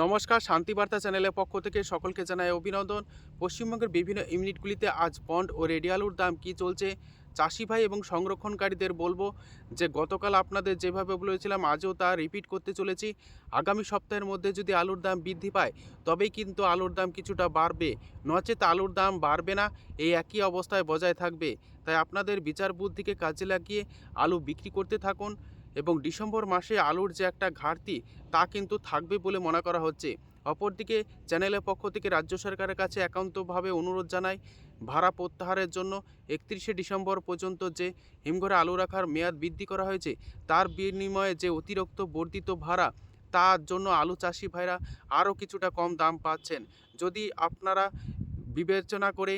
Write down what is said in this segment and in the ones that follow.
নমস্কার শান্তিবার্তা চ্যানেলের পক্ষ থেকে সকলকে জানায় অভিনন্দন। পশ্চিমবঙ্গের বিভিন্ন ইউনিটগুলিতে আজ বন্ড ও রেডিয়ালুর দাম কি চলছে, চাষি ভাই এবং সংরক্ষণকারীদের বলব যে, গতকাল আপনাদের যেভাবে বলেছিলাম, আজও তা রিপিট করতে চলেছি। আগামী সপ্তাহের মধ্যে যদি আলুর দাম বৃদ্ধি পায়, তবেই কিন্তু আলুর দাম কিছুটা বাড়বে। নচেত আলুর দাম বাড়বে না, এই একই অবস্থায় বজায় থাকবে। তাই আপনাদের বিচার বুদ্ধিকে কাজে লাগিয়ে আলু বিক্রি করতে থাকুন। এবং ডিসেম্বর মাসে আলুর যে একটা ঘাটতি, তা কিন্তু থাকবে বলে মনে করা হচ্ছে। অপরদিকে, চ্যানেলের পক্ষ থেকে রাজ্য সরকারের কাছে একান্তভাবে অনুরোধ জানায় ভাড়া প্রত্যাহারের জন্য একত্রিশে ডিসেম্বর পর্যন্ত যে হিমঘরে আলু রাখার মেয়াদ বৃদ্ধি করা হয়েছে, তার বিনিময়ে যে অতিরিক্ত বর্ধিত ভাড়া, তার জন্য আলু চাষি ভাইরা আরও কিছুটা কম দাম পাচ্ছেন। যদি আপনারা বিবেচনা করে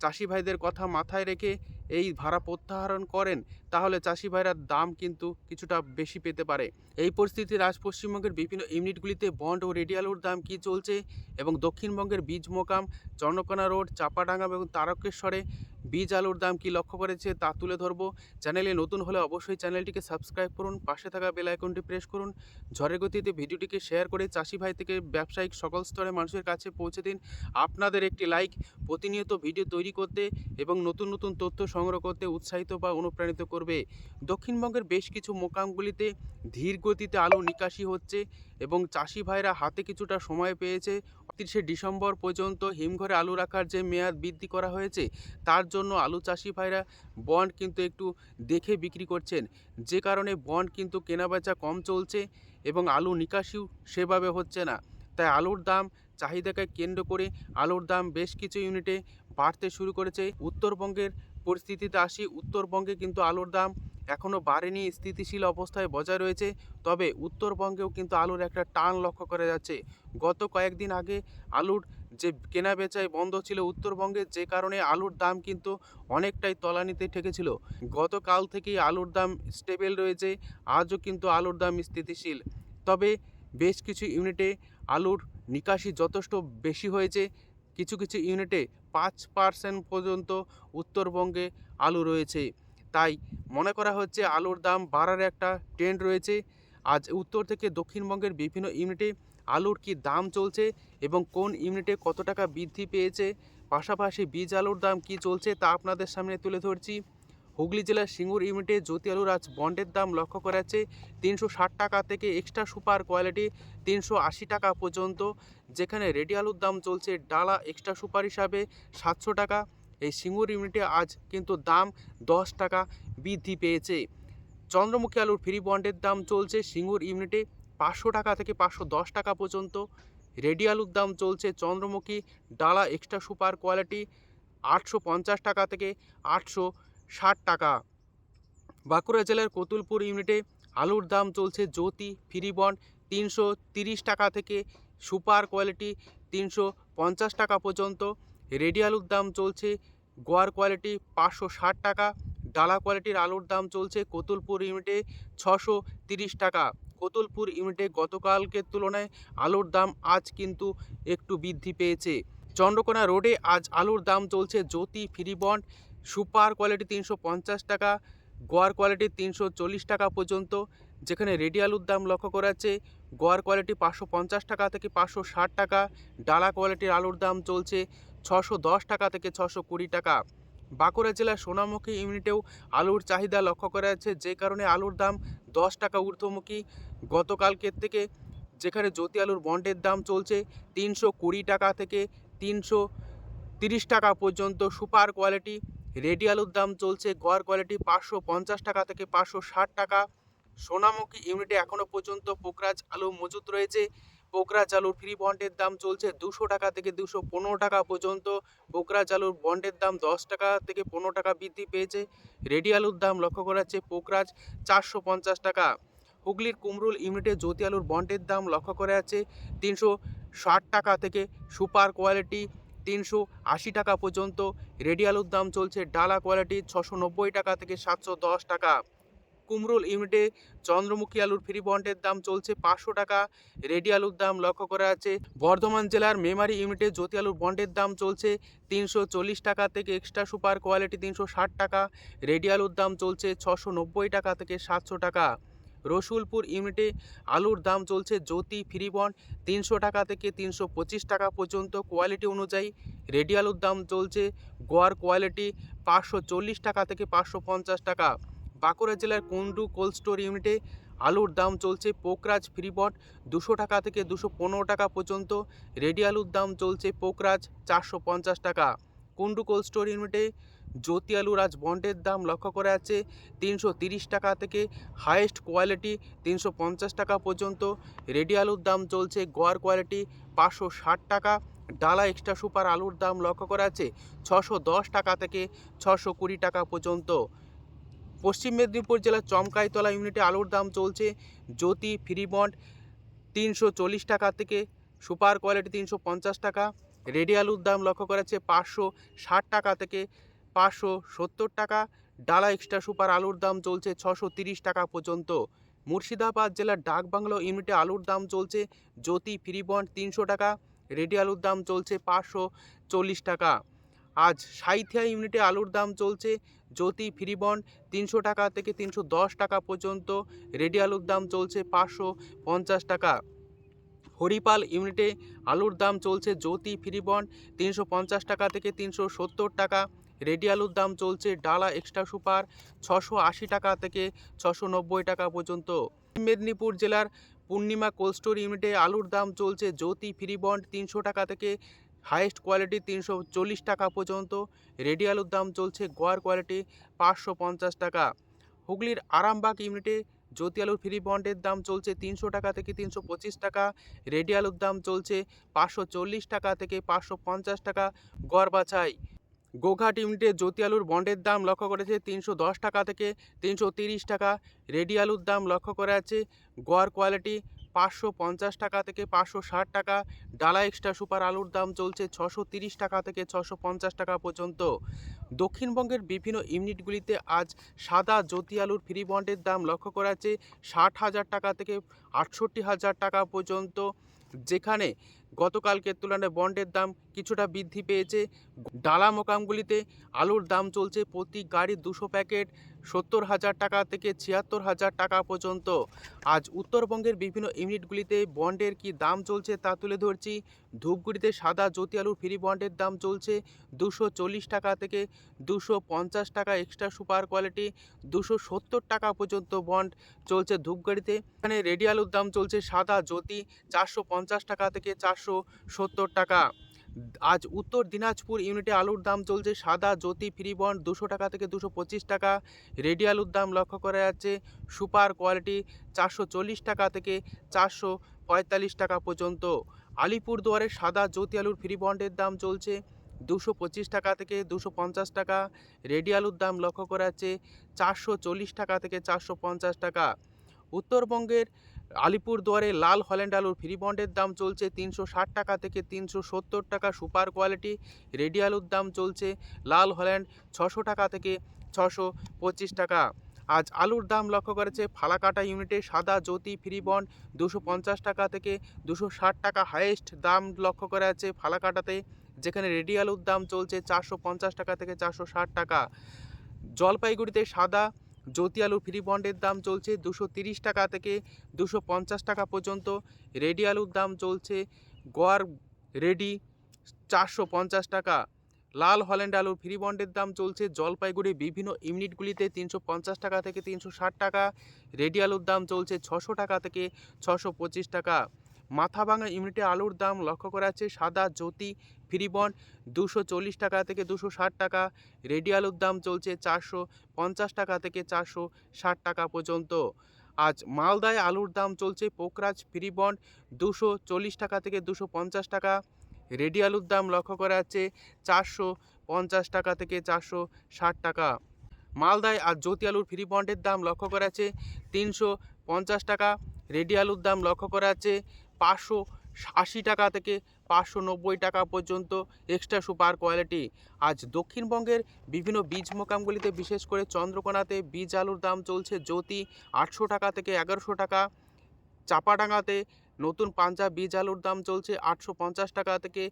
চাষি ভাইদের কথা মাথায় রেখে এই ভাড়া প্রত্যাহারণ করেন তাহলে চাষি ভাইরার দাম কিন্তু কিছুটা বেশি পেতে পারে। এই পরিস্থিতিতে রাজ পশ্চিমবঙ্গের বিভিন্ন ইউনিটগুলিতে বন্ড ও রেডিয়ালুর দাম কি চলছে এবং দক্ষিণবঙ্গের বীজ মোকাম, চন্দ্রকোনা রোড, চাপাডাঙ্গা এবং তারকেশ্বরে বীজ আলুর দাম কি লক্ষ্য করেছে তা তুলে ধরব। চ্যানেলে নতুন হলে অবশ্যই চ্যানেলটিকে সাবস্ক্রাইব করুন, পাশে থাকা বেল আইকনটি প্রেস করুন। ঝড়ের গতিতে ভিডিওটিকে শেয়ার করে চাষি ভাই থেকে ব্যবসায়িক সকল স্তরে মানুষের কাছে পৌঁছে দিন। আপনাদের একটি লাইক, প্রতিনিয়ত ভিডিও তৈরি করতে এবং নতুন নতুন তথ্য সংগ্রহ করতে উৎসাহিত বা অনুপ্রাণিত করবে। দক্ষিণবঙ্গের বেশ কিছু মোকামগুলিতে ধীর গতিতে আলু নিকাশি হচ্ছে এবং চাষি ভাইরা হাতে কিছুটা সময় পেয়েছে। তিরিশে ডিসেম্বর পর্যন্ত হিমঘরে আলু রাখার যে মেয়াদ বৃদ্ধি করা হয়েছে, তার জন্য আলু চাষি ভাইরা বন্ড কিন্তু একটু দেখে বিক্রি করছেন। যে কারণে বন্ড কিন্তু কেনাবেচা কম চলছে এবং আলু নিকাশিও সেভাবে হচ্ছে না। তাই আলুর দাম চাহিদাকে কেন্দ্র করে আলুর দাম বেশ কিছু ইউনিটে বাড়তে শুরু করেছে। উত্তরবঙ্গের পরিস্থিতিতে আসি, উত্তরবঙ্গে কিন্তু আলুর দাম এখনও বাড়েনি, স্থিতিশীল অবস্থায় বজায় রয়েছে। তবে উত্তরবঙ্গেও কিন্তু আলুর একটা টান লক্ষ্য করা যাচ্ছে। গত কয়েকদিন আগে আলুর যে কেনা বেচায় বন্ধ ছিল উত্তরবঙ্গে, যে কারণে আলুর দাম কিন্তু অনেকটাই তলানিতে ঠেকেছিল। গতকাল থেকেই আলুর দাম স্টেবল রয়েছে, আজও কিন্তু আলুর দাম স্থিতিশীল। তবে বেশ কিছু ইউনিটে আলুর নিকাশি যথেষ্ট বেশি হয়েছে কিছু কিছু ইউনিটে পাঁচ পার্সেন্ট পর্যন্ত উত্তরবঙ্গে আলু রয়েছে। তাই মনে করা হচ্ছে আলুর দাম বাড়ার একটা ট্রেন্ড রয়েছে। আজ উত্তর থেকে দক্ষিণবঙ্গের বিভিন্ন ইউনিটে আলুর কি দাম চলছে এবং কোন ইউনিটে কত টাকা বৃদ্ধি পেয়েছে, পাশাপাশি বীজ আলুর দাম কি চলছে তা আপনাদের সামনে তুলে ধরছি। হুগলি জেলার সিঙ্গুর ইউনিটে জ্যোতি আলুর আজ বন্ডের দাম লক্ষ্য করা যাচ্ছে তিনশো ষাট টাকা থেকে এক্সট্রা সুপার কোয়ালিটি তিনশো আশি টাকা পর্যন্ত, যেখানে রেডি আলুর দাম চলছে ডালা এক্সট্রা সুপার হিসাবে সাতশো টাকা। এই সিঙ্গুর ইউনিটে আজ কিন্তু দাম দশ টাকা বৃদ্ধি পেয়েছে। চন্দ্রমুখী আলুর ফ্রি বন্ডের দাম চলছে সিঙ্গুর ইউনিটে পাঁচশো টাকা থেকে পাঁচশো দশ টাকা পর্যন্ত। রেডি আলুর দাম চলছে চন্দ্রমুখী ডালা এক্সট্রা সুপার কোয়ালিটি আটশো পঞ্চাশ টাকা থেকে আটশো ষাট টাকা। বাঁকুড়া জেলার কতুলপুর ইউনিটে আলুর দাম চলছে জ্যোতি ফ্রি বন্ড তিনশো তিরিশ টাকা থেকে সুপার কোয়ালিটি তিনশো পঞ্চাশ টাকা পর্যন্ত। রেডি আলুর দাম চলছে গোয়ার কোয়ালিটি পাঁচশো ষাট টাকা, ডালা কোয়ালিটির আলুর দাম চলছে কতুলপুর ইউনিটে ছশো তিরিশ টাকা। কতুলপুর ইউনিটে গতকালকের তুলনায় আলুর দাম আজ কিন্তু একটু বৃদ্ধি পেয়েছে। চন্দ্রকোনা রোডে আজ আলুর দাম চলছে Jyoti free bond super quality তিনশো পঞ্চাশ টাকা, গোয়ার কোয়ালিটি তিনশো চল্লিশ টাকা পর্যন্ত, যেখানে রেডি আলুর দাম লক্ষ্য করা যাচ্ছে গোয়ার কোয়ালিটি পাঁচশো পঞ্চাশ টাকা থেকে পাঁচশো ষাট টাকা, ডালা কোয়ালিটির আলুর দাম চলছে ছশো দশ টাকা থেকে ছশো কুড়ি টাকা। বাঁকুড়া জেলার সোনামুখী ইউনিটেও আলুর চাহিদা লক্ষ্য করা যাচ্ছে যে কারণে আলুর দাম দশ টাকা ঊর্ধ্বমুখী। গতকালকের থেকে যেখানে জ্যোতি আলুর বন্ডের দাম চলছে তিনশো কুড়ি টাকা থেকে তিনশো তিরিশ টাকা পর্যন্ত সুপার কোয়ালিটি। রেডি আলুর দাম চলছে গড় কোয়ালিটি পাঁচশো পঞ্চাশ টাকা থেকে পাঁচশো ষাট টাকা। সোনামুখী ইউনিটে এখনও পর্যন্ত পোকরাজ আলু মজুত রয়েছে। পোকরাজ আলুর ফ্রি বন্ডের দাম চলছে দুশো টাকা থেকে দুশো পনেরো টাকা পর্যন্ত। পোকরাজ আলুর বন্ডের দাম দশ টাকা থেকে পনেরো টাকা বৃদ্ধি পেয়েছে। রেডি আলুর দাম লক্ষ্য করা যাচ্ছে পোকরাজ চারশো পঞ্চাশ টাকা। হুগলির কুমরুল ইউনিটে জ্যোতি আলুর বন্ডের দাম লক্ষ্য করা যাচ্ছে তিনশো ষাট টাকা থেকে সুপার কোয়ালিটি তিনশো আশি টাকা পর্যন্ত। রেডি আলুর দাম চলছে ডালা কোয়ালিটি ছশো নব্বই টাকা থেকে সাতশো দশ টাকা। কুমরুল ইউনিটে চন্দ্রমুখী আলুর ফ্রি বন্ডের দাম চলছে পাঁচশো টাকা। রেডি আলুর দাম লক্ষ্য করা আছে, বর্ধমান জেলার মেমারি ইউনিটে জ্যোতি আলুর বন্ডের দাম চলছে তিনশো চল্লিশ টাকা থেকে এক্সট্রা সুপার কোয়ালিটি তিনশো ষাট টাকা। রেডি আলুর দাম চলছে ছশো নব্বই টাকা থেকে সাতশো টাকা। রসুলপুর ইউনিটে আলুর দাম চলছে জ্যোতি ফ্রিবন তিনশো টাকা থেকে তিনশো পঁচিশ টাকা পর্যন্ত। কোয়ালিটি অনুযায়ী রেডি আলুর দাম চলছে। গোয়ার কোয়ালিটি পাঁচশো চল্লিশ টাকা থেকে পাঁচশো পঞ্চাশ টাকা। বাঁকুড়া জেলার কুন্ডু কোল্ড স্টোর ইউনিটে আলুর দাম চলছে পোকরাজ ফ্রিবট দুশো টাকা থেকে দুশো পনেরো টাকা পর্যন্ত। রেডি আলুর দাম চলছে পোকরাজ চারশো পঞ্চাশ টাকা। কুন্ডু কোল্ড স্টোর ইউনিটে জ্যোতি আলুর আজ বন্ডের দাম লক্ষ্য করা যাচ্ছে তিনশো টাকা থেকে হায়েস্ট কোয়ালিটি তিনশো পঞ্চাশ টাকা পর্যন্ত। রেডি আলুর দাম চলছে গোয়ার কোয়ালিটি পাঁচশো ষাট টাকা। ডালা এক্সট্রা সুপার আলুর দাম লক্ষ্য করা আছে ছশো টাকা থেকে ছশো কুড়ি টাকা পর্যন্ত। পশ্চিম মেদিনীপুর জেলার চমকাইতলা ইউনিটে আলুর দাম চলছে জ্যোতি ফ্রিবন্ড তিনশো চল্লিশ টাকা থেকে সুপার কোয়ালিটি তিনশো পঞ্চাশ টাকা। রেডি আলুর দাম লক্ষ্য করা যাচ্ছে পাঁচশো টাকা থেকে পাঁচশো সত্তর টাকা, ডালা এক্সট্রা সুপার আলুর দাম চলছে ছশো তিরিশ টাকা পর্যন্ত। মুর্শিদাবাদ জেলার ডাকবাংলো ইউনিটে আলুর দাম চলছে জ্যোতি ফ্রি বন্ড তিনশো টাকা, রেডি আলুর দাম চলছে পাঁচশো চল্লিশ টাকা। আজ সাইথিয়া ইউনিটে আলুর দাম চলছে জ্যোতি ফ্রি বন্ড তিনশো টাকা থেকে তিনশো দশ টাকা পর্যন্ত, রেডি আলুর দাম চলছে পাঁচশো পঞ্চাশ টাকা। হরিপাল ইউনিটে আলুর দাম চলছে জ্যোতি ফ্রি বন্ড তিনশো পঞ্চাশ টাকা থেকে তিনশো সত্তর টাকা রেডি আলুর দাম চলছে ডালা এক্সট্রা সুপার ছশো আশি টাকা থেকে ছশো নব্বই টাকা পর্যন্ত। মেদিনীপুর জেলার পূর্ণিমা কোল্ড স্টোর ইউনিটে আলুর দাম চলছে জ্যোতি ফ্রি বন্ড তিনশো টাকা থেকে হাইয়েস্ট কোয়ালিটি তিনশো চল্লিশ টাকা পর্যন্ত। রেডি আলুর দাম চলছে গোয়ার কোয়ালিটি পাঁচশো পঞ্চাশ টাকা। হুগলির আরামবাগ ইউনিটে জ্যোতি আলুর ফ্রি বন্ডের দাম চলছে তিনশো টাকা থেকে তিনশো পঁচিশ টাকা। রেডি আলুর দাম চলছে পাঁচশো চল্লিশ টাকা থেকে পাঁচশো পঞ্চাশ টাকা। গড় বাছাই গোঘাট ইউনিটে জ্যোতি আলুর বন্ডের দাম লক্ষ্য করেছে তিনশো দশ টাকা থেকে তিনশো তিরিশ টাকা। রেডি আলুর দাম লক্ষ্য করা আছে গড় কোয়ালিটি পাঁচশো পঞ্চাশ টাকা থেকে পাঁচশো ষাট টাকা। ডালা এক্সট্রা সুপার আলুর দাম চলছে ছশো তিরিশ টাকা থেকে ছশো পঞ্চাশ টাকা পর্যন্ত। দক্ষিণবঙ্গের বিভিন্ন ইউনিটগুলিতে আজ সাদা জ্যোতি আলুর ফ্রি বন্ডের দাম লক্ষ্য করা আছে ষাট হাজার টাকা থেকে আটষট্টি হাজার টাকা পর্যন্ত। যেখানে গতকালকের তুলনায় বন্ডের দাম কিছুটা বৃদ্ধি পেয়েছে। ডালা মোকামগুলিতে আলুর দাম চলছে প্রতি গাড়ি দুশো প্যাকেট, সত্তর হাজার টাকা থেকে ছিয়াত্তর হাজার টাকা পর্যন্ত। আজ উত্তরবঙ্গের বিভিন্ন ইউনিটগুলিতে বন্ডের কি দাম চলছে তা তুলে ধরছি। ধূপগুড়িতে সাদা জ্যোতি আলুর ফ্রি বন্ডের দাম চলছে দুশো চল্লিশ টাকা থেকে দুশো পঞ্চাশ টাকা এক্সট্রা সুপার কোয়ালিটি, দুশো সত্তর টাকা পর্যন্ত বন্ড চলছে ধূপগুড়িতে। এখানে রেডি আলুর দাম চলছে সাদা জ্যোতি চারশো পঞ্চাশ টাকা থেকে চারশো সত্তর টাকা। আজ উত্তর দিনাজপুর ইউনিটে আলুর দাম চলছে সাদা, জ্যোতি ফ্রি বন্ড দুশো টাকা থেকে দুশো পঁচিশ টাকা। রেডি আলুর দাম লক্ষ্য করা যাচ্ছে সুপার কোয়ালিটি চারশো চল্লিশ টাকা থেকে চারশো পঁয়তাল্লিশ টাকা পর্যন্ত। আলিপুরদুয়ারে সাদা, জ্যোতি আলুর ফ্রি বন্ডের দাম চলছে দুশো পঁচিশ টাকা থেকে দুশো পঞ্চাশ টাকা। রেডি আলুর দাম লক্ষ্য করা যাচ্ছে চারশো চল্লিশ টাকা থেকে চারশো পঞ্চাশ টাকা। উত্তরবঙ্গের আলিপুরদুয়ারে লাল হল্যান্ড আলুর ফ্রি বন্ডের দাম চলছে তিনশো ষাট টাকা থেকে তিনশো সত্তর টাকা সুপার কোয়ালিটি। রেডি আলুর দাম চলছে লাল হল্যান্ড ছশো টাকা থেকে ছশো পঁচিশ টাকা। আজ আলুর দাম লক্ষ্য করেছে ফালাকাটা ইউনিটে সাদা জ্যোতি ফ্রি বন্ড দুশো পঞ্চাশ টাকা থেকে দুশো ষাট টাকা হাইয়েস্ট দাম লক্ষ্য করা আছে ফালাকাটাতে, যেখানে রেডি আলুর দাম চলছে চারশো পঞ্চাশ টাকা থেকে চারশো ষাট টাকা। জলপাইগুড়িতে সাদা জ্যোতি আলু ফ্রি বন্ডের দাম চলছে দুশো তিরিশ টাকা থেকে দুশো পঞ্চাশ টাকা পর্যন্ত। রেডি আলুর দাম চলছে গোয়ার রেডি চারশো পঞ্চাশ টাকা। লাল হল্যান্ড আলুর ফ্রি বন্ডের দাম চলছে জলপাইগুড়ি বিভিন্ন ইউনিটগুলিতে তিনশো পঞ্চাশ টাকা থেকে তিনশো ষাট টাকা। রেডি আলুর দাম চলছে ছশো টাকা থেকে ছশো পঁচিশ টাকা। মাথাভাঙা ইউনিটে আলুর দাম লক্ষ্য করা আছে সাদা জ্যোতি ফ্রি বন্ড দুশো চল্লিশ টাকা থেকে দুশো ষাট টাকা, রেডি আলুর দাম চলছে চারশো পঞ্চাশ টাকা থেকে চারশো ষাট টাকা পর্যন্ত। আজ মালদায় আলুর দাম চলছে পোকরাজ ফ্রি বন্ড দুশো চল্লিশ টাকা থেকে দুশো পঞ্চাশ টাকা, রেডি আলুর দাম লক্ষ্য করা যাচ্ছে চারশো পঞ্চাশ টাকা থেকে চারশো ষাট টাকা। মালদায় আর জ্যোতি আলুর ফ্রি বন্ডের দাম লক্ষ্য করা আছে তিনশো পঞ্চাশ টাকা, রেডি আলুর দাম লক্ষ্য করা যাচ্ছে পাঁচশো আশি টাকা থেকে পাঁচশো নব্বই টাকা পর্যন্ত এক্সট্রা সুপার কোয়ালিটি আজ দক্ষিণবঙ্গের বিভিন্ন বীজ মোকামগুলিতে বিশেষ করে চন্দ্রকোনাতে বীজ আলুর দাম চলছে জ্যোতি, আটশো টাকা থেকে এগারোশো টাকা। চাপাডাঙ্গাতে নতুন পাঞ্জাব বীজ আলুর দাম চলছে আটশো পঞ্চাশ টাকা থেকে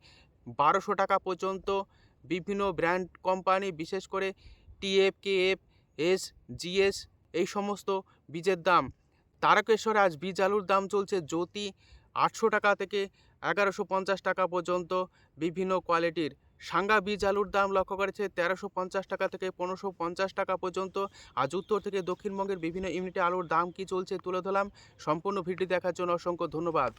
বারোশো টাকা পর্যন্ত। বিভিন্ন ব্র্যান্ড কোম্পানি বিশেষ করে TF K F S GS এই সমস্ত বীজের দাম। তারকেশ্বরে আজ বীজ আলুর দাম চলছে জ্যোতি আটশো টাকা থেকে এগারোশো পঞ্চাশ টাকা পর্যন্ত বিভিন্ন কোয়ালিটির। সাঙ্গা বীজ আলুর দাম লক্ষ্য করেছে তেরোশো পঞ্চাশ টাকা থেকে পনেরোশো পঞ্চাশ টাকা পর্যন্ত। আজ উত্তর থেকে দক্ষিণবঙ্গের বিভিন্ন ইউনিটে আলুর দাম কি চলছে তুলে ধরলাম। সম্পূর্ণ ভিডিও দেখার জন্য অসংখ্য ধন্যবাদ।